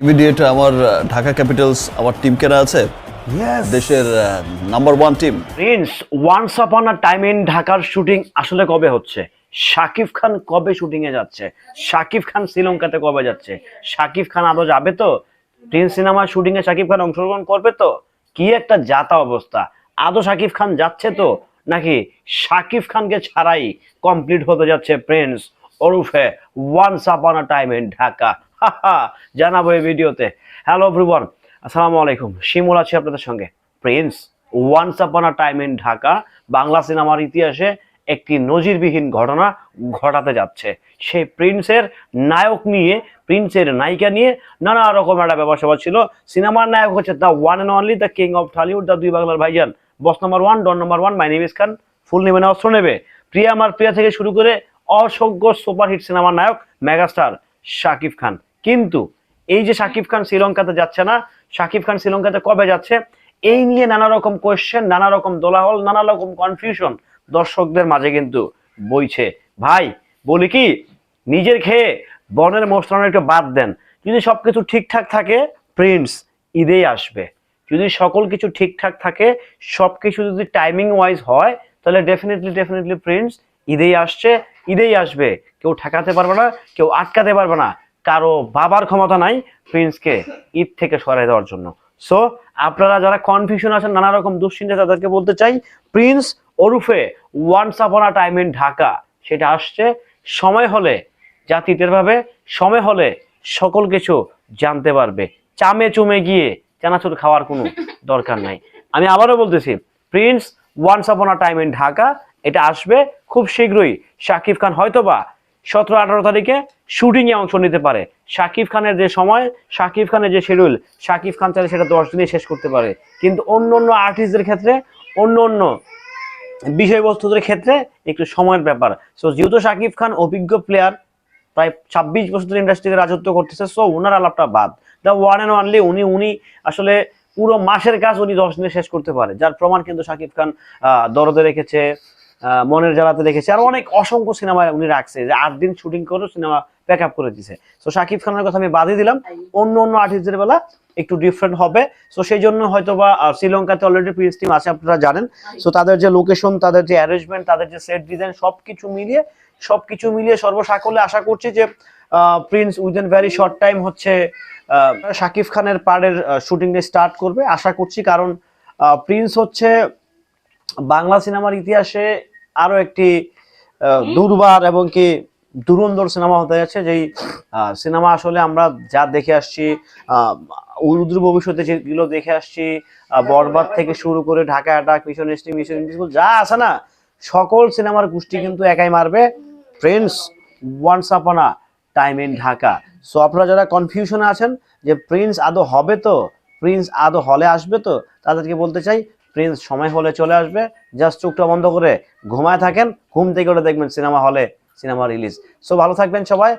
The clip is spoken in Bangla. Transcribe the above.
ইমিডিয়েট আমার ঢাকা ক্যাপিটালস আমার টিম কেনা আছে? দেশের number one team prince once upon a time in ঢাকার শুটিং আসলে কবে হচ্ছে? শাকিব খান কবে শুটিং এ যাচ্ছে? শাকিব খান শ্রীলঙ্কাতে কবে যাচ্ছে? শাকিব খান আদৌ যাবে তো? প্রিন্স সিনেমার শুটিং এ শাকিব খান অংশগ্রহণ করবে তো? কি একটা জাতা অবস্থা। আদৌ শাকিব খান যাচ্ছে তো? নাকি শাকিব খানকে ছাড়াই কমপ্লিট হতে যাচ্ছে প্রিন্স ওরফে once upon a time in Dhaka জানাব এই ভিডিওতে। হ্যালো এভরিওয়ান আসসালামু আলাইকুম। শিমুল আছি আপনাদের সঙ্গে। Prince once upon a time in Dhaka, Bangla সিনেমার ইতিহাসে একটি নজিরবিহীন ঘটনা ঘটাতে যাচ্ছে। সেই প্রিন্সের নায়ক নিয়ে, প্রিন্সের নায়িকা নিয়ে নানা রকম একটা ব্যবসা ছিল। সিনেমার নায়ক হচ্ছে the one and only the king of Tollywood the দুই বাংলার ভাইজান। Boss number one don number one my name is Khan ফুল নেবে না অস্ত্র নেবে। প্রিয়া আমার প্রিয়া থেকে শুরু করে অসংখ্য সুপারহিট সিনেমার নায়ক মেগাস্টার শাকিব খান। কিন্তু এই যে শাকিব খান শ্রীলঙ্কাতে যাচ্ছে না, শাকিব খান শ্রীলঙ্কাতে কবে যাচ্ছে? এই নিয়ে নানা রকম কোয়েশ্চেন নানা রকম দোলাহল, নানা রকম কনফিউশন দর্শকদের মাঝে কিন্তু বইছে। ভাই, বলি কি, নিজের খেয়ে বনের মোস্তানো একটু বাদ দেন। যদি সবকিছু ঠিকঠাক থাকে প্রিন্স ঈদেই আসবে। যদি সকল কিছু ঠিকঠাক থাকে সব কিছু যদি টাইমিং ওয়াইজ হয়, তাহলে ডেফিনেটলি ডেফিনেটলি প্রিন্স ঈদেই আসছে। ঈদেই আসবে। কেউ ঠেকাতে পারবে না, কেউ আটকাতে পারবে না। কারও বাবার ক্ষমতা নাই প্রিন্সকে ঈদ থেকে সরাই দেওয়ার জন্য। সো আপনারা যারা কনফিউশন আছেন, নানা রকম দুশ্চিন্তা তাদেরকে বলতে চাই, Prince ওরুফে once upon a time in Dhaka, সেটা আসছে, সময় হলে জাতি টের পাবে সময় হলে সকল কিছু জানতে পারবে। চামে চুমে গিয়ে চানাচুর খাওয়ার কোনো দরকার নাই। আমি আবারও বলতেছি, prince once upon a time in Dhaka, এটা আসবে খুব শীঘ্রই। শাকিব খান হয়তোবা সতেরো, আঠারো তারিখে শুটিং এ অংশ নিতে পারে। শাকিব খানের যে সময়, শাকিব খানের যে শিডিউল শাকিব খান চাইলে সেটা দশ দিনে শেষ করতে পারে। কিন্তু অন্য অন্য আর্টিস্টদের ক্ষেত্রে, অন্য অন্য বিষয়বস্তুদের ক্ষেত্রে একটু সময়ের ব্যাপার। সো যেহেতু শাকিব খান অভিজ্ঞ প্লেয়ার প্রায় ছাব্বিশ বছর ধরে ইন্ডাস্ট্রিতে রাজত্ব করতেছে সো ওনার আলাপটা বাদ। দ্য ওয়ান অ্যান্ড অনলি উনি উনি আসলে পুরো মাসের কাজ উনি দশ দিনে শেষ করতে পারে। যার প্রমাণ কিন্তু শাকিব খান দরদে রেখেছে মনের জ্বালাতে রেখেছে আর অনেক অসংখ্য সিনেমা উনি রাখছে যে আট দিন শুটিং করেও সিনেমা প্যাক আপ করে দিছে। তো শাকিব খানের কথা আমি বাদই দিলাম। অন্য অন্য আর্টিস্টদের বেলা একটু ডিফারেন্ট হবে। সো সেই জন্য হয়তো বা শ্রীলঙ্কাতে অলরেডি প্রিন্স টিম আছে, আপনারা জানেন। সো তাদের যে লোকেশন তাদের যে অ্যারেঞ্জমেন্ট তাদের যে সেট ডিজাইন সবকিছু মিলিয়ে সবকিছু মিলিয়ে সর্বসাকলে আশা করছি যে prince within very short time হচ্ছে শাকিব খানের পাড়ের শুটিং স্টার্ট করবে। আশা করছি কারণ প্রিন্স হচ্ছে বাংলা সিনেমার ইতিহাসে আরও একটি দুর্বার এবং কি দুরন্দর সিনেমা হতে যাচ্ছে যেই সিনেমা আসলে আমরা যা দেখে আসছি আহ, উরুদ্র ভবিষ্যতে যেগুলো দেখে আসছি বরবাদ থেকে শুরু করে ঢাকা অ্যাটাক মিশন স্টিম মিশন যা আছে না সকল সিনেমার গোষ্ঠী কিন্তু একাই মারবে। Friends once upon a time in Dhaka. So আপনারা যারা কনফিউশনে আছেন যে প্রিন্স আদৌ হবে তো প্রিন্স আদৌ হলে আসবে তো তাদেরকে বলতে চাই প্রিন্স সময় হলে চলে আসবে। জাস্ট চোখটা বন্ধ করে ঘুমায় থাকেন, ঘুম থেকে ওটা দেখবেন সিনেমা হলে সিনেমা রিলিজ। সো ভালো থাকবেন সবাই।